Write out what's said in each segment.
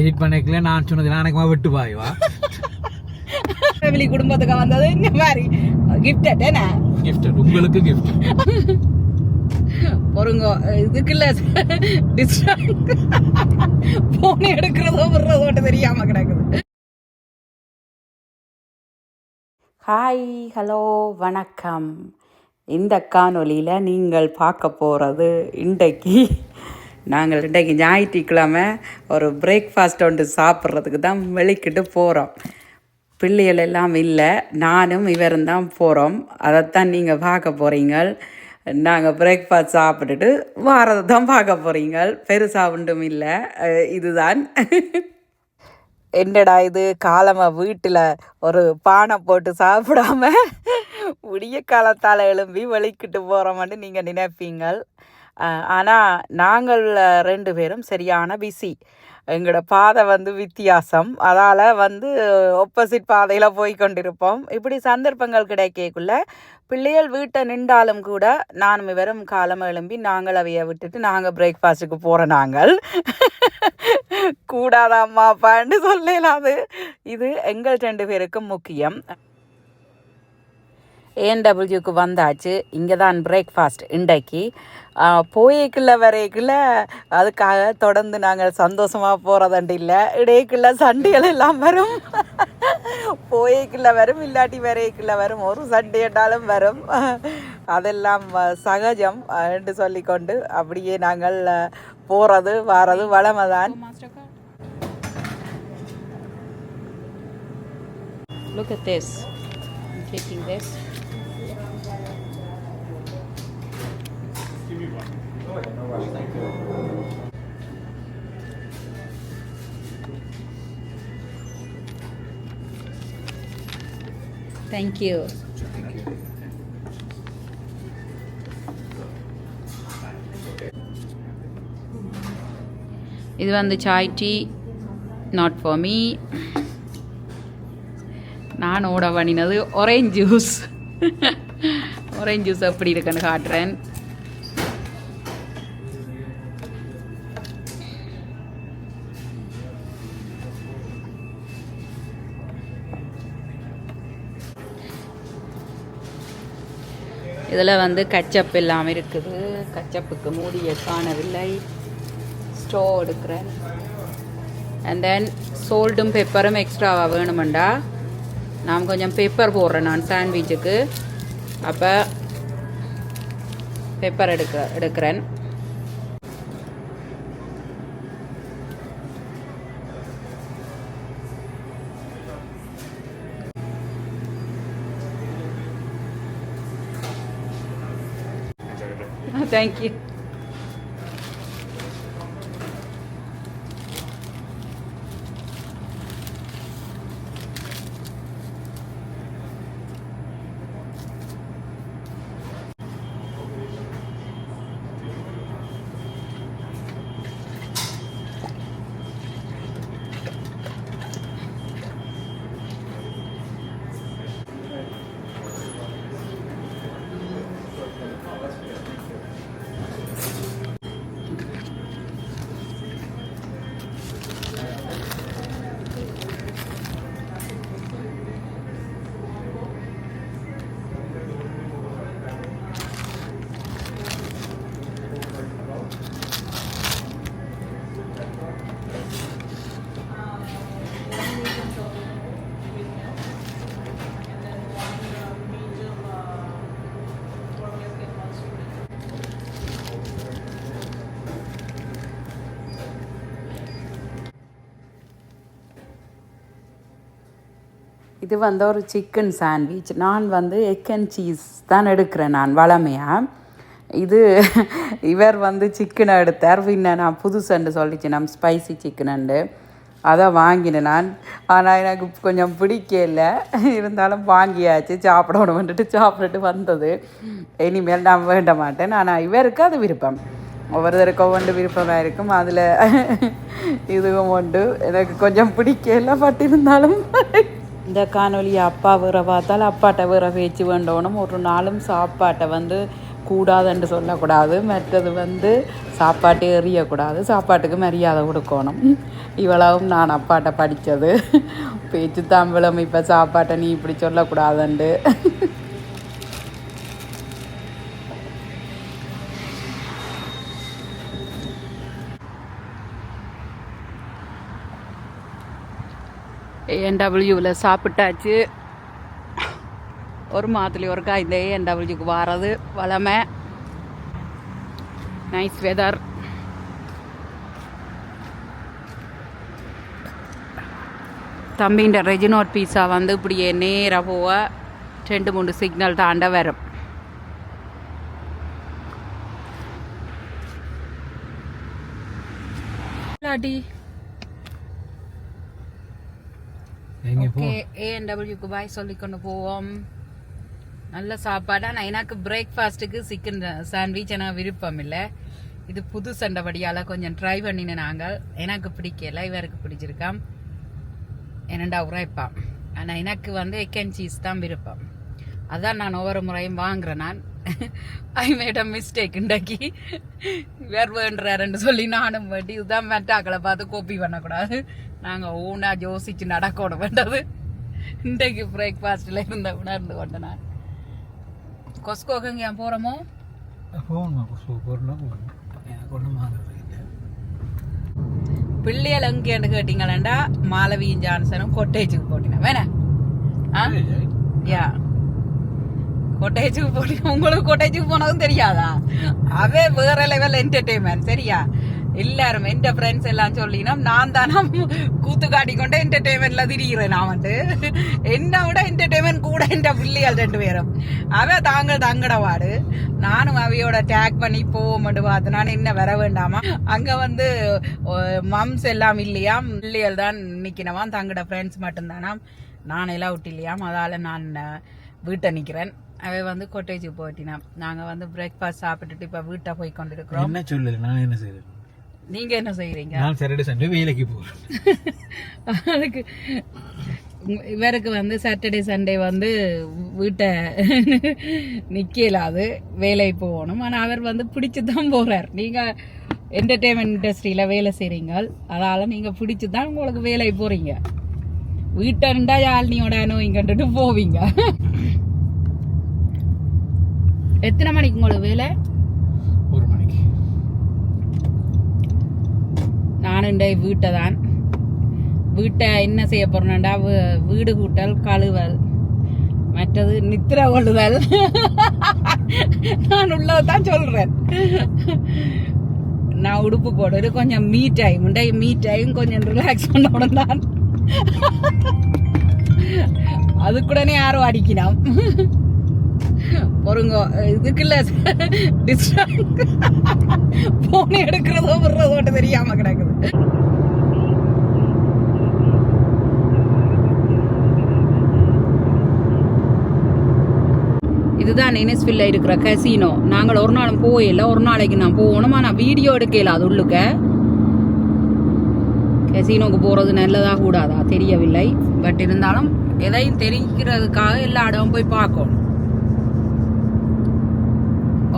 Edit பண்ணிக்கல நான் சொன்னது நாளைக்கு விட்டு பாய்வா ஃபேமிலி குடும்பத்துக்கு வந்தது இந்த மாதிரி. கிஃப்ட் என்ன? கிஃப்ட் உங்களுக்கு கிஃப்ட் பொறுங்க இதுக்குள்ள போன் எடுக்கிறதோ விடுறதோ தெரியாம கிடக்குது. ஹாய் ஹலோ வணக்கம். இந்த காணொலியில் நீங்கள் பார்க்க போகிறது இன்றைக்கு நாங்கள் இன்றைக்கு ஞாயிற்றுக்கிழமை ஒரு பிரேக்ஃபாஸ்ட் ஒன்று சாப்பிட்றதுக்கு தான் வெளிக்கிட்டு போகிறோம் பிள்ளைகள் எல்லாம் இல்லை நானும் இவரும் தான் போகிறோம் அதைத்தான் நீங்கள் பார்க்க போகிறீங்க நாங்கள் பிரேக்ஃபாஸ்ட் சாப்பிட்டுட்டு வாரதை தான் பார்க்க போகிறீங்க பெருசாக ஒன்றும் இல்லை. இதுதான். என்னடா இது? காலமாக வீட்டில் ஒரு பானை போட்டு சாப்பிடாம விடிய காலத்தால் எழும்பி வெளிக்கிட்டு போகிறோமான்னு நீங்கள் நினைப்பீங்கள். ஆனால் நாங்கள் ரெண்டு பேரும் சரியான பிஸி. எங்களோட பாதை வந்து வித்தியாசம். அதால் வந்து ஒப்போசிட் பாதையில் போய் கொண்டிருப்போம். இப்படி சந்தர்ப்பங்கள் கிடைக்கக்குள்ள பிள்ளைகள் வீட்டை நின்றாலும் கூட நானும் இவரும் காலம் எழும்பி நாங்கள் அவைய விட்டுட்டு நாங்கள் பிரேக்ஃபாஸ்ட்டுக்கு போகிற நாங்கள். கூடாதாம்மா அப்பான்னு சொல்லலாம் அது இது எங்கள் ரெண்டு பேருக்கும் முக்கியம். ஏஎன்டபிள்யூக்கு வந்தாச்சு. இங்கே தான் பிரேக்ஃபாஸ்ட் இன்றைக்கு போய்க்குள்ள வரைக்குள்ள அதுக்காக தொடர்ந்து நாங்கள் சந்தோஷமாக போகிறதண்டு இல்லை. இடையக்குள்ள சண்டைகள் எல்லாம் வரும். போய்க்குள்ள வரும் இல்லாட்டி வரைக்குள்ள வரும். ஒரு சண்டையிட்டாலும் வரும். அதெல்லாம் சகஜம் என்று சொல்லிக்கொண்டு அப்படியே நாங்கள் போகிறது வாரது வளமை தான் Look at this. I'm taking this. Thank you. இது வந்து chai tea not for me நான் ஓட பண்ணினது ஒரேஞ்ச் ஜூஸ் ஒரேஞ்ச் ஜூஸ் எப்படி இருக்குன்னு காட்டுறேன். இதில் வந்து கச்சப் எல்லாம் இருக்குது. கச்சப்புக்கு மூடிய காணவில்லை. ஸ்டோ எடுக்கிறேன். அண்ட் தென் சோல்ட்டும் பெப்பரும் எக்ஸ்ட்ராவாக வேணுமெண்டா? நான் கொஞ்சம் பெப்பர் போடுறேன் நான் சாண்ட்விச்சுக்கு அப்போ பெப்பர் எடுக்க எடுக்கிறேன். தேங்க்யூ இது வந்து ஒரு சிக்கன் சாண்ட்விச் நான் வந்து எக் அண்ட் சீஸ் தான் எடுக்கிறேன் நான் வளமையாக இது இவர் வந்து சிக்கனை எடுத்தார். பின்ன நான் புதுசுண்டு சொல்லிச்சு நம்ம ஸ்பைசி சிக்கனுண்டு அதை வாங்கினேன் நான். ஆனால் எனக்கு கொஞ்சம் பிடிக்கல இருந்தாலும் வாங்கியாச்சு. சாப்பிடணும்ன்ட்டு சாப்பிட்டுட்டு வந்தது. இனிமேல் நான் வேண்ட மாட்டேன். ஆனால் இவருக்கு அது விருப்பம். ஒவ்வொருத்தருக்கும் ஒன்று விருப்பமாக இருக்கும். அதில் இதுவும் உண்டு. எனக்கு கொஞ்சம் பிடிக்கல பட் இருந்தாலும் இந்த காணொலி அப்பா வேற பார்த்தால் அப்பாட்ட வேற பேச்சு வேண்டவனும் ஒரு நாளும் சாப்பாட்டை வந்து கூடாதுன்னு சொல்லக்கூடாது. மற்றது வந்து சாப்பாட்டு எறியக்கூடாது. சாப்பாட்டுக்கு மரியாதை கொடுக்கணும். இவ்வளவும் நான் அப்பாட்ட படித்தது. பேச்சு தாம்பலம் இப்போ சாப்பாட்டை நீ இப்படி சொல்லக்கூடாதுண்டு. ஏஎன்டபிள்யூவில் சாப்பிட்டாச்சு. ஒரு மாதத்துலேயும் ஒருக்கா இந்த ஏஎன்டபிள்யூக்கு வாரது. வளமை. நைஸ் வெதர் தம்பின்ற ரெஜினோட் பீஸா வந்து இப்படியே நேராக போக ரெண்டு மூணு சிக்னல் தாண்ட வரும். இல்லாட்டி எங்க போ ஓகே ஏஎன்டபிள்யூக்கு பாய் சொல்லிக்கொண்டு போவோம். நல்ல சாப்பாடு. ஆனால் எனக்கு பிரேக்ஃபாஸ்ட்டுக்கு சிக்கன் சாண்ட்விச் எனக்கு விருப்பம் இல்லை. இது புது சண்டைபடியால் கொஞ்சம் ட்ரை பண்ணினேன் நாங்கள். எனக்கு பிடிக்கல இவருக்கு பிடிச்சிருக்கான் என்னண்டா உரைப்பான் ஆனால் எனக்கு வந்து எக்கன் சீஸ் தான் விருப்பம். அதான் நான் ஒவ்வொரு முறையும் வாங்குறேன் நான். ஐ மேட் அ மிஸ்டேக் இண்டக்கி வேறு வேண்டுறாருன்னு சொல்லி நானும் வட்டி இதுதான் மெட்டாக்களை பார்த்து கோப்பி பண்ணக்கூடாது. நாங்கள் ஊனா யோசிச்சு நடக்கணும் வேண்டது. இன்றைக்கு பிரேக்ஃபாஸ்ட்டில் இருந்த உணர்ந்து கொண்டு நான். கொஸ்கோக்கு இங்கே போகிறோமோ பிள்ளைகள் எங்கேன்னு கேட்டீங்களேண்டா? மாலவியும் ஜான்சனும் கொட்டேஜுக்கு போட்டினா. வேணா? யா. கொட்டேஜுக்கு போட்டி உங்களுக்கு கொட்டேஜுக்கு போனதும் தெரியாதா? அவே வேற லெவல் என்டர்டெயின்மெண்ட் சரியா? எல்லாரும் எந்த ஃப்ரெண்ட்ஸ் எல்லாம் சொல்லினா நான் தானே கூத்து காட்டிக்கொண்டு என்டர்டைன்மெண்ட்ல திரிகிறேன் நான் வந்து என்ன விட என்டர்டைன்மெண்ட் கூட என் பிள்ளைகள் ரெண்டு பேரும் அவ தாங்க தங்கட வாடு நானும் அவையோட டேக் பண்ணி போவோம்னு பார்த்து நான் என்ன வர வேண்டாமா அங்க வந்து மம்ஸ் எல்லாம் இல்லையாம் பிள்ளைகள் தான் நிக்கணுமாம் தங்கட ஃப்ரெண்ட்ஸ் மட்டும்தானாம் நான் எல்லாம் விட்டு இல்லையாம் அதால நான் வீட்டை நிக்கிறேன் அவை வந்து கொட்டேஜ் போட்டினாம் நாங்க வந்து பிரேக்ஃபாஸ்ட் சாப்பிட்டுட்டு இப்ப வீட்டை போய் கொண்டிருக்கிறோம் என்ன சொல்லு நான் என்ன செய்யறேன் நீங்க என்ன செய்யறீங்க நான் சாட்டர்டே சண்டே வேலைக்கு போறேன். அதுக்கு இவருக்கு வந்து சாட்டர்டே சண்டே வந்து வீட்டை நிக்கலாது வேலை போகணும். ஆனால் அவர் வந்து பிடிச்சு தான் போறார். நீங்க என்டர்டெயின்மெண்ட் இண்டஸ்ட்ரியில வேலை செய்றீங்க அதால நீங்க பிடிச்சு தான் உங்களுக்கு வேலை போறீங்க. வீட்டை இருந்தா யாழ்னியோட நோய்ங்கன்ட்டு போவீங்க. எத்தனை மணிக்கு உங்களுக்கு வேலை ஒரு மணிக்கு நானுண்டே வீட்டை தான் வீட்டை என்ன செய்ய போறேன்டா வீடு கூட்டல் கழுவல். மற்றது நித்திர கொள்ளுதல். நான் உள்ளதான் சொல்றேன். நான் உடுப்பு போடுறது கொஞ்சம் மீ டைம் மீ டைம் கொஞ்சம் ரிலாக்ஸ் பண்ண தான். அதுக்குடனே யாரும் அடிக்கலாம் பொறுங்க. இதுக்குள்ள போன் எடுக்கிறதோ விடுறதோ மட்டும் தெரியாம கிடக்குது. இதுதான் நினைஸ்வில்ல இருக்கிற கசினோ நாங்கள் ஒரு நாளும் போயில ஒரு நாளைக்கு நான் போகணும்? ஆனால் வீடியோ எடுக்கல அது உள்ளுக்க. கசினோக்கு போகிறது நல்லதா கூடாதா? தெரியவில்லை. பட் இருந்தாலும் எதையும் தெரிக்கிறதுக்காக எல்லா இடமும் போய் பார்க்கணும்.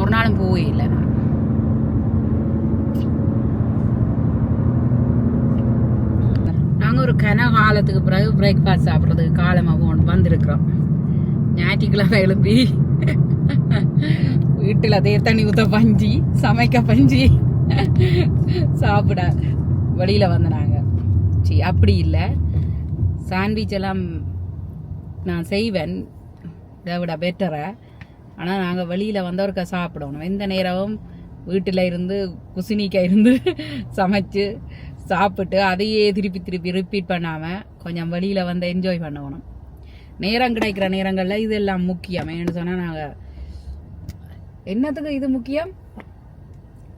ஒரு நாளும் போயில்லை நான் நாங்கள் ஒரு கன காலத்துக்கு பிறகு பிரேக்ஃபாஸ்ட் சாப்பிட்றதுக்கு காலமாக வந்திருக்கிறோம். ஞாயிற்றுக்கிழமை எழுப்பி வீட்டில் அதே தண்ணி ஊற்ற பஞ்சி சமைக்க பஞ்சி. சாப்பிட வெளியில் வந்தனாங்க. சரி அப்படி இல்லை. சாண்ட்விச் எல்லாம் நான் செய்வேன். இதை விட பெட்டரை ஆனால் நாங்கள் வெளியில் வந்தவருக்க சாப்பிடணும். எந்த நேரமும் வீட்டில் இருந்து குசினிக்க இருந்து சமைச்சு சாப்பிட்டு அதையே திருப்பி திருப்பி ரிப்பீட் பண்ணாமல் கொஞ்சம் வெளியில் வந்து என்ஜாய் பண்ணணும். நேரம் கிடைக்கிற நேரங்களில் இதெல்லாம் முக்கியம். ஏன்னு சொன்னால் நாங்கள் என்னத்துக்கு இது முக்கியம்?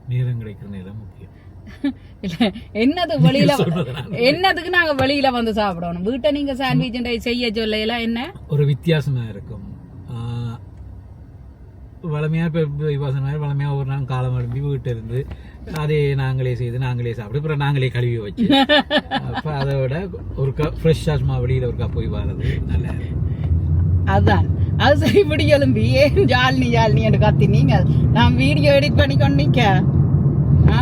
நேரம் கிடைக்கிற நேரம் முக்கியம். என்னது வெளியில. என்னதுக்கு நாங்க வெளியில வந்து சாப்பிடணும்? வீட்டை நீங்க சாண்ட்விச் செய்ய சொல்லையெல்லாம் என்ன? ஒரு வித்தியாசமா இருக்கும். வளமையாக இப்போ விவாசம் மாதிரி வளமையாக ஒரு நாள் காலம் எழுப்பி வீட்டில் இருந்து அதே நாங்களே செய்து நாங்களே சாப்பிட்டு அப்புறம் நாங்களே கழுவி வச்சு. அப்போ அதை விட ஒரு கப் ஃப்ரெஷ் சும்மா வெளியில் ஒரு கப் போய் வர்றது நல்லா அதுதான் அது சரி இப்படி எலும்பி ஏன் ஜாலினி ஜாலினி என்று கத்தி நீங்கள் நான் வீடியோ எடிட் பண்ணி கொண்டு ஆ?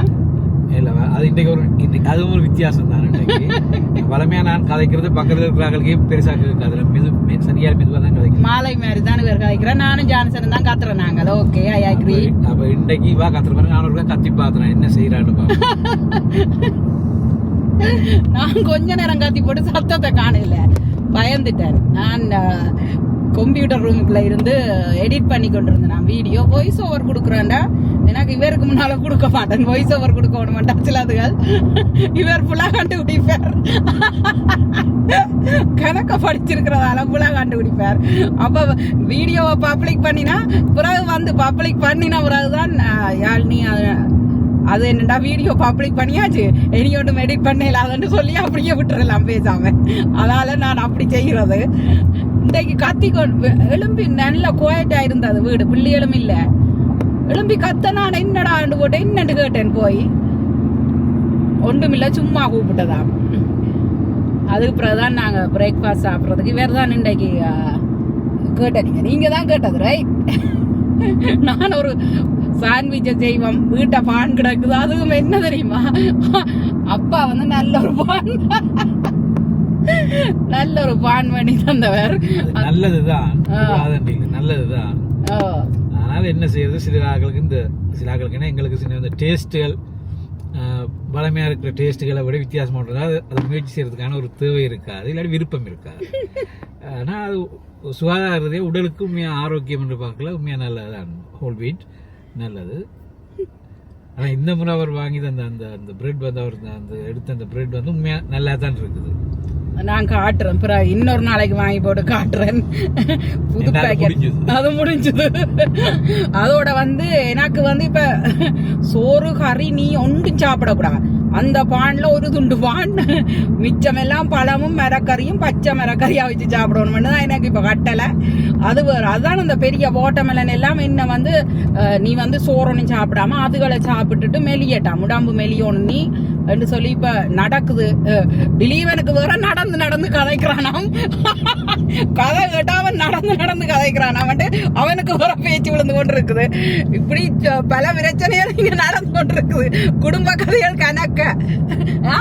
இல்ல அது இன்றைக்கு ஒரு இன்றைக்கு அதுவும் ஒரு வித்தியாசம் தான் இன்றைக்கு வளமையா நான் கதைக்கிறது பக்கத்துல இருக்கிறார்களுக்கே பெருசா இருக்காது. மெது மெ- சரியா மெதுவா தான் கதைக்கிறேன். மாலை மாதிரி தான் இவர் கதைக்கிறேன் நானும் ஜான்சன் தான் கத்துறேன் நாங்கள் ஓகே ஐ அக்ரி அப்ப இன்றைக்கு வா கத்துற மாதிரி நான் ஒரு கத்தி பார்த்தேன் என்ன செய்யறான்னு பாப்பேன் நான் கொஞ்ச நேரம் கத்தி போட்டு சத்தத்தை காணல. பயந்துட்டேன். நான் கம்ப்யூட்டர் ரூமுக்குள்ள இருந்து uh, எடிட் பண்ணி கொண்டிருந்தேன் நான் வீடியோ வாய்ஸ் ஓவர் கொடுக்குறேன்டா. எனக்கு இவருக்கு முன்னால கொடுக்க மாட்டேன். வாய்ஸ் ஓவர் கொடுக்க விட மாட்டேன் சிலதுகள் இவர் புலா கண்டுபிடிப்பார் கணக்க படிச்சிருக்கிறதால புலா கண்டுபிடிப்பார் அப்ப வீடியோவை பப்ளிக் பண்ணினா பிறகு வந்து பப்ளிக் பண்ணின பிறகுதான் uh, யாழ் நீ அஹ், அது என்னடா வீடியோ பப்ளிக் பண்ணியாச்சு? இனி ஒன்றும் எடிட் பண்ணலாதுன்னு சொல்லி அப்படியே விட்டுறலாம் பேசாம. அதால நான் அப்படி செய்கிறது இன்றைக்கு கத்தி எலும்பி நல்ல குவாய்டா இருந்தது வீடு. பிள்ளைகளும் இல்லை. எலும்பி கத்த நான் என்னடான்னு போட்டேன் என்னண்டு கேட்டேன் போய். ஒன்றுமில்ல சும்மா கூப்பிட்டதா. அதுக்கு பிறகுதான் நாங்கள் பிரேக்ஃபாஸ்ட் சாப்பிட்றதுக்கு வேறு தான் இன்றைக்கு ஆ, கேட்டீங்க நீங்கள் தான் கேட்டது ரைட் நான் ஒரு சாண்ட்விச் செய்வோம் வீட்டை பான் கிடக்குது அதுவும் என்ன தெரியுமா அப்பா வந்து நல்ல ஒரு பான் நல்ல ஒரு பான் பண்ணி தந்தவர் நல்லதுதான் நல்லதுதான் ஆனால் என்ன செய்யறது சில இந்த சிலாக்களுக்கு எங்களுக்கு சில இந்த டேஸ்ட்டுகள் பலமையாக இருக்கிற டேஸ்ட்டுகளை விட வித்தியாசமாக இருக்காது அதை முயற்சி செய்கிறதுக்கான ஒரு தேவை இருக்காது இல்லாட்டி விருப்பம் இருக்காது ஆனால் அது சுகாதாரத்தையே உடலுக்கு உண்மையாக ஆரோக்கியம் என்று பார்க்கல உண்மையாக நல்லதான் ஹோல் வீட் நல்லது. ஆனால் இந்த முறை அவர் வாங்கி தந்த அந்த அந்த பிரெட் வந்து அவர் அந்த எடுத்த அந்த பிரெட் வந்து உண்மையாக நல்லா தான் இருக்குது. நான் காட்டுறேன். பிறகு இன்னொரு நாளைக்கு வாங்கி போட்டு காட்டுறேன். புது பேக்கெட். அது முடிஞ்சது. அதோட வந்து எனக்கு வந்து இப்ப சோறு கறி நீ ஒன்றும் சாப்பிடக்கூடாது. அந்த பான்ல ஒரு துண்டு பான். மிச்சமெல்லாம் பழமும் மரக்கறியும் பச்சை மரக்கறியா வச்சு சாப்பிடணும்னு தான் எனக்கு இப்ப கட்டலை. அது அதுதான் அந்த பெரிய ஓட்டமெலன் எல்லாம் என்ன வந்து நீ வந்து சோறொன்னு சாப்பிடாம அதுகளை சாப்பிட்டுட்டு மெலியட்டாம் உடம்பு மெலியோன்னு நீ என்று சொல்லி இப்ப நடக்குது. திலீபனுக்கு வேற நடந்து நடந்து கதைக்கிறானாம். கதை கேட்டா அவன் நடந்து நடந்து கதைக்கிறான் அவனுக்கு வேற பேச்சு விழுந்து கொண்டு இருக்குது இப்படி பல பிரச்சனைகள் இங்க நடந்து கொண்டு இருக்குது குடும்ப கதைகள் கணக்க. ஆ?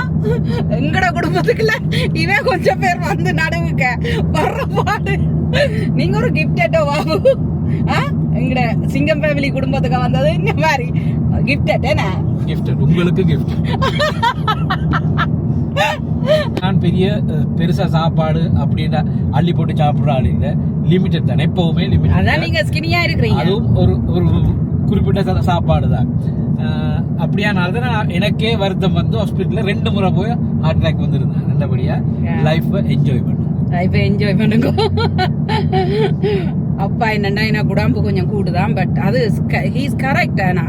எங்கட குடும்பத்துக்குள்ள இவன் கொஞ்சம் பேர் வந்து நடுவுக்க. வர்ற பாடு. நீங்க ஒரு கிஃப்ட் எட்டோ பாபு ஆ? எங்கட சிங்கம் ஃபேமிலி குடும்பத்துக்கு வந்தது இந்த மாதிரி. கிஃப்ட் என்ன கிஃப்ட் உங்களுக்கு கிஃப்ட் நான் பெரிய பெருசா சாப்பாடு அப்படின்னா அள்ளி போட்டு சாப்பிடுற ஆள் இல்ல. லிமிட்டட் தான் எப்பவுமே அதான் லிமிட்டட் நீங்க ஸ்கினியா இருக்கிறீங்க. அதுவும் ஒரு ஒரு குறிப்பிட்ட சாப்பாடு தான் அப்படியானால தான் எனக்கே வருத்தம் வந்து ஹாஸ்பிட்டல்ல ரெண்டு முறை போய் ஹார்ட் அட்டாக் வந்திருந்தேன். நல்லபடியா. லைஃப் என்ஜாய் பண்ணும் இப்ப என்ஜாய் பண்ணுங்க. அப்பா என்னன்னா எனக்கு உடம்பு கொஞ்சம் கூடுதான் பட் அது ஹீஸ் கரெக்ட் ஆனா.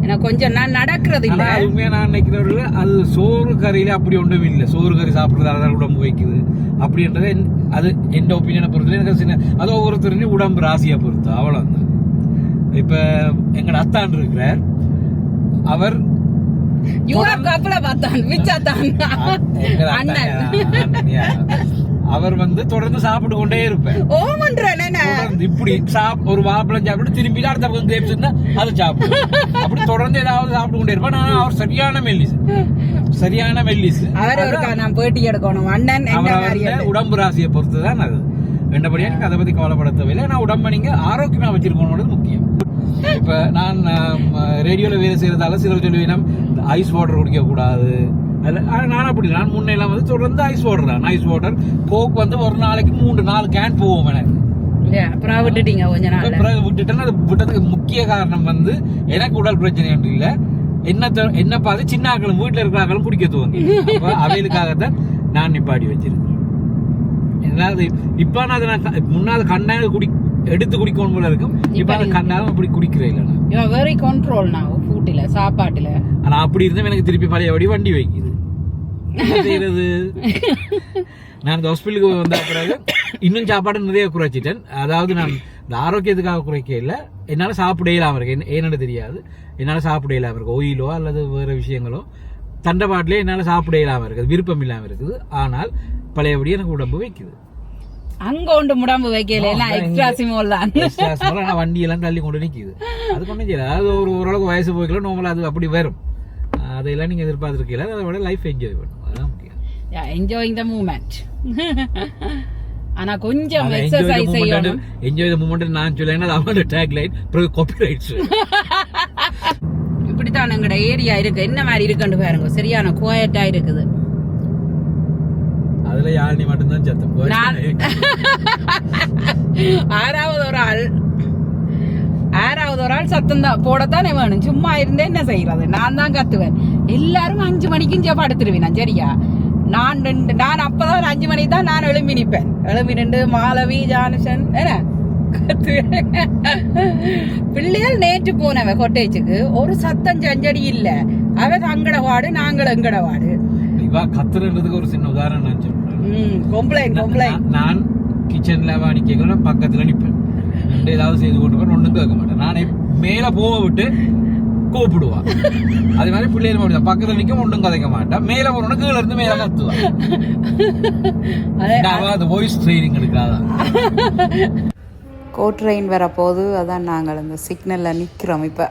எனக்கு கொஞ்சம் நான் நடக்கிறது இல்ல. ஆனா அது உண்மையா நான் நினைக்கிறவர்கள் அது சோறு கறியில அப்படி ஒன்றும் இல்லை. சோறு கறி சாப்பிடுறதால தான் உடம்பு வைக்குது. அப்படின்றது அது எந்த ஒப்பீனியனை பொறுத்தவரை எனக்கு சின்ன அது ஒவ்வொருத்தரையும் உடம்பு ராசியை பொறுத்து அவ்வளவுதான். இப்ப எங்கட அத்தான் இருக்கிறார். அவர் யூரோப் கப்பல பார்த்தான் விச்சாத்தான். அண்ணன். அவர் வந்து தொடர்ந்து சாப்பிட்டு கொண்டே இருப்பேன். இப்படி சாப் ஒரு வாழைப்பழம் சாப்பிட்டு திரும்பி அடுத்த பக்கம் கிரேப்ஸ் இருந்தா அதை சாப்பிடும். அப்படி தொடர்ந்து ஏதாவது சாப்பிட்டு கொண்டே இருப்பான். ஆனா அவர் சரியான மெல்லிஸ் சரியான மெல்லிஸ் அவர் நான் பேட்டி எடுக்கணும். அண்ணன் அவர் உடம்பு ராசியை பொறுத்து தான் அது. ரெண்டபடியா எனக்கு அதை பத்தி கவலைப்பட தேவையில்லை நான் உடம்பை நீங்க ஆரோக்கியமா வச்சிருக்கணும்ன்றது முக்கியம். இப்ப நான் ரேடியோல வேலை செய்யறதால சிலர் சொல்லுவீனம் ஐஸ் வாட்டர் குடிக்க கூடாது அதுல- நான் அப்படி. நான் முன்னெல்லாம் வந்து தொடர்ந்து ஐஸ் வாட்டர் தான். ஐஸ் வாட்டர் கோக் வந்து ஒரு நாளைக்கு மூன்று நாலு கேன் போவோம் எனக்கு அப்புறம் விட்டுட்டீங்க கொஞ்ச நாள் விட்டுட்டேன்னா அது விட்டதுக்கு முக்கிய காரணம் வந்து எனக்கு உடல் பிரச்சனை ஒன்றும் இல்ல. என்ன என்ன பார்த்து சின்ன ஆக்களும் வீட்டுல இருக்கிற ஆக்களும் குடிக்க அப்ப அவைகளுக்காகத்தான் நான் நிப்பாடி வச்சிருக்கேன். ஏதாவது இப்ப நான் அதை முன்னால கண்ணாக குடி எடுத்து குடிக்கணும் போல இருக்கும். இப்ப அதை கண்ணாலும் அப்படி குடிக்கிறேன் இல்லை நான். வெரி கண்ட்ரோல் நான் ஃபுட்டில் சாப்பாட்டுல. ஆனா அப்படி இருந்தும் எனக்கு திருப்பி பழையபடி வண்டி வைக்குது. செய்யறது? நான் இந்த ஹாஸ்பிட்டலுக்கு வந்த பிறகு இன்னும் சாப்பாடு நிறைய குறைச்சிட்டேன். அதாவது நான் இந்த ஆரோக்கியத்துக்காக குறைக்க இல்லை. என்னால் சாப்பிட இல்லாமல் இருக்கு. என்ன- ஏன்னு தெரியாது. என்னால் சாப்பிட இல்லாமல் இருக்கு. ஒயிலோ அல்லது வேறு விஷயங்களோ தண்டை பாட்டிலே என்னால் சாப்பிட இல்லாமல் இருக்குது. விருப்பம் இல்லாமல் இருக்குது. ஆனால் பழையபடி எனக்கு உடம்பு வைக்குது. அங்க ஒன்று முடம்பு வைக்கல. எக்ஸ்ட்ரா சிமோல் தான். வண்டி எல்லாம் தள்ளி கொண்டு நிக்குது. அது கொண்டு செய்யல. அது ஒரு ஓரளவுக்கு வயசு போய்க்கலாம் நார்மலா அது அப்படி வரும். அதையெல்லாம் நீங்க எதிர்பார்த்திருக்கீங்க அதை விட லைஃப் என்ஜாய் பண்ணும். அதான் முக்கியம் என்ஜாயிங் த மூமெண்ட் ஆனா கொஞ்சம் எக்ஸசைஸ் செய்யணும். என்ஜாய் த மூமெண்ட் நான் சொல்லேன்னா அவனோட டேக் லைட் அப்புறம் காப்பி ரைட்ஸ் இப்படித்தான் எங்கட ஏரியா இருக்கு. என்ன மாதிரி இருக்குன்னு பாருங்க. சரியான குவாய்டா இருக்குது. அதுல யாழினி மட்டும்தான் சத்தம். ஆறாவது ஒரு ஆள். ஆறாவது ஒரு ஆள் சத்தம் தான் போடத்தானே வேணும். சும்மா இருந்தே என்ன செய்யறது? நான் தான் கத்துவேன். எல்லாரும் அஞ்சு மணிக்கு இங்கே படுத்துருவேன் சரியா? நான் ரெண்டு நான் அப்பதான் அஞ்சு மணிக்கு தான் நான் எழும்பி நிப்பேன். எழும்பி நின்று மாலவி ஜானுஷன் என்ன? பிள்ளைகள் நேற்று போனவ கொட்டேச்சுக்கு ஒரு சத்தம் சஞ்சடி இல்ல. அவ தங்கட வாடு நாங்கள் எங்கட வாடு. இவா கத்துறதுக்கு ஒரு சின்ன உதாரணம் நான் சொல்றேன். கொம்ப்ளைண்ட் நான் கிச்சன்ல வாடி கேட்கணும் பக்கத்துல நிப்பேன். ரெண்டு ஏதாவது செய்து போய் ஒண்ணும் கேட்க மாட்டேன். நானே மேல போக விட்டு கூப்பிடுவா. அதே மாதிரி பிள்ளைகள் மட்டும் பக்கத்துல நிக்க ஒன்றும் கதைக்க மாட்டேன் மேல போறோம்னா கீழ இருந்து மேல கத்துவா. அதே நான் அது வாய்ஸ் ட்ரைனிங் எடுக்காதான் கோட் ட்ரெயின் வரப்போது அதான் நாங்கள் இந்த சிக்னலில் நிற்கிறோம் இப்போ.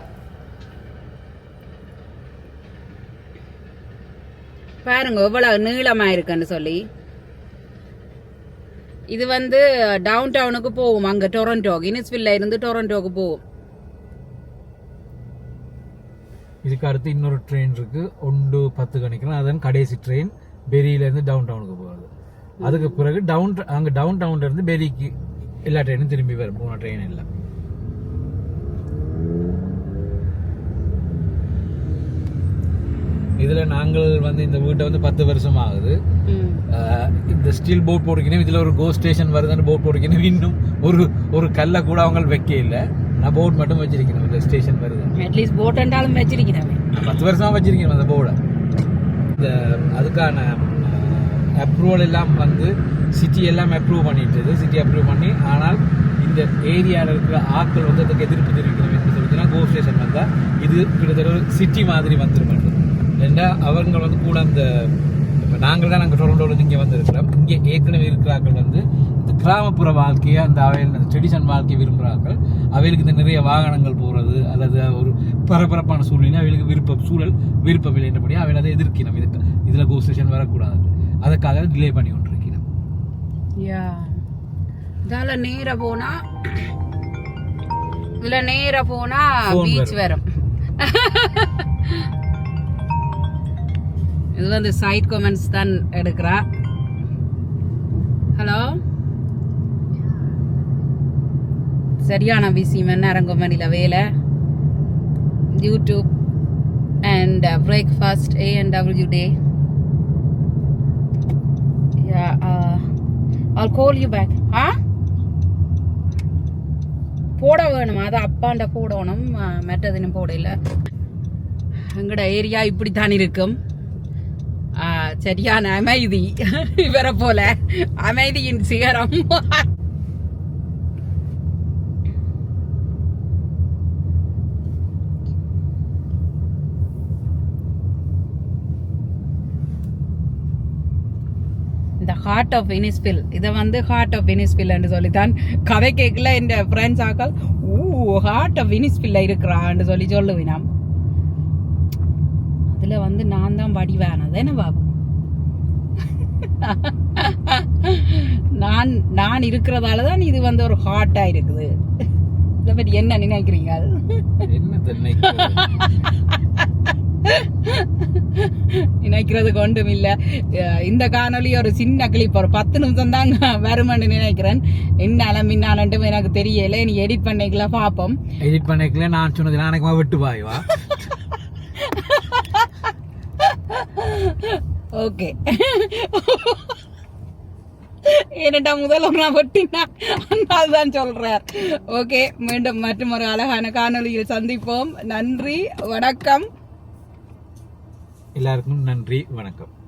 பாருங்க எவ்வளவு நீளமா இருக்குன்னு சொல்லி. இது வந்து டவுன் டவுனுக்கு போகும் அங்க டொரண்டோ கினிஸ்வில்ல இருந்து டொரண்டோக்கு போகும் இதுக்கு அடுத்து இன்னொரு ட்ரெயின் இருக்கு. ஒன்று பத்து கணிக்கிறோம் அதன் கடைசி ட்ரெயின் பெரியில இருந்து டவுன் டவுனுக்கு போகுது அதுக்கு பிறகு டவுன் அங்க டவுன் டவுன்ல இருந்து பெரிக்கு எல்லா ட்ரெயினும் திரும்பி வரும். போன ட்ரெயின் எல்லாம் இதுல நாங்கள் வந்து இந்த வீட்டை வந்து பத்து வருஷம் ஆகுது இந்த ஸ்டீல் போட் போட்டுக்கணும் இதுல ஒரு கோ ஸ்டேஷன் வருதுன்னு போட் போட்டுக்கணும் இன்னும் ஒரு ஒரு கல்லை கூட அவங்க வைக்க இல்லை. நான் போட் மட்டும் வச்சிருக்கணும் இந்த ஸ்டேஷன் வருது. அட்லீஸ்ட் போட் என்றாலும் வச்சிருக்கிறேன் பத்து வருஷமா வச்சிருக்கேன் அந்த போர்டை இந்த அதுக்கான அப்ரூவல் எல்லாம் வந்து சிட்டி எல்லாம் அப்ரூவ் பண்ணிட்டு சிட்டி அப்ரூவ் பண்ணி ஆனால் இந்த ஏரியாவில் இருக்கிற ஆட்கள் வந்து அதுக்கு எதிர்ப்பு தெரிவிக்கணும் என்று சொல்லிச்சுன்னா கோ ஸ்டேஷன் வந்தால் இது கிட்டத்தட்ட ஒரு சிட்டி மாதிரி வந்துருமாட்டு ஏன்னா அவங்க வந்து கூட அந்த இப்போ நாங்கள் தான் நாங்கள் டொரண்டோவில் இங்கே வந்திருக்கிறோம். இங்கே ஏற்கனவே இருக்கிறார்கள் வந்து இந்த கிராமப்புற வாழ்க்கையை அந்த அவையில் அந்த ட்ரெடிஷன் வாழ்க்கையை விரும்புகிறார்கள். அவைகளுக்கு இந்த நிறைய வாகனங்கள் போகிறது அல்லது ஒரு பரபரப்பான சூழ்நிலை அவைகளுக்கு விருப்பம் சூழல் விருப்பம் இல்லை என்றபடி அவையில் அதை எதிர்க்கணும் இதுக்கு இதில் கோ ஸ்டேஷன் வரக்கூடாது. அதுக்காக டிலே பண்ணி கொண்டிருக்கிறோம். யா இதால நேர போனா இதுல நேர போனா Phone பீச் வரும். இது வந்து சைட் கமெண்ட்ஸ் தான் எடுக்கிறா. ஹலோ சரியான பிசி மணி கம்பெனியில் வேலை. YouTube and breakfast a and W day all call you back ஆ போட வேணும் அது அப்பாண்ட போடணும் மற்றதுன்னு போட இல்லை எங்கட ஏரியா இப்படித்தான் இருக்கும். சரியான அமைதி இவரை போல. அமைதியின் சிகரம். இந்த ஹார்ட் ஆஃப் இனிஸ்பில் இதை வந்து ஹார்ட் ஆஃப் வினிஸ்பில் என்று சொல்லி தான் கதை கேட்கல என் ஃப்ரெண்ட்ஸ் ஆக்கள் ஊ ஹார்ட் ஆஃப் இனிஸ்பில்ல இருக்கிறான்னு சொல்லி சொல்லுவினாம். அதுல வந்து நான் தான் வடிவானது என்ன பாபு? நான் நான் இருக்கிறதால தான் இது வந்து ஒரு ஹார்ட்டா இருக்குது. இதை பற்றி என்ன நினைக்கிறீங்க என்ன தென்னை நினைக்கிறது கொண்டும் இல்ல. இந்த காணொளி ஒரு சின்ன கிளிப் ஒரு பத்து நிமிஷம் தான் வருமென்னு நினைக்கிறேன். என்னால மின்னாலன்ட்டு எனக்கு தெரியல. நீ எடிட் பண்ணிக்கலாம் பாப்போம் எடிட் பண்ணிக்கல நான் சொன்னது நாளைக்குமா விட்டு பாய் வா. ஓகே. ஏனட்டா முதல்வர் நான் வெட்டினா? அதனால தான் சொல்றார். ஓகே மீண்டும் மற்றும் ஒரு அழகான காணொலியில் சந்திப்போம். நன்றி வணக்கம். எல்லாருக்கும் நன்றி வணக்கம்.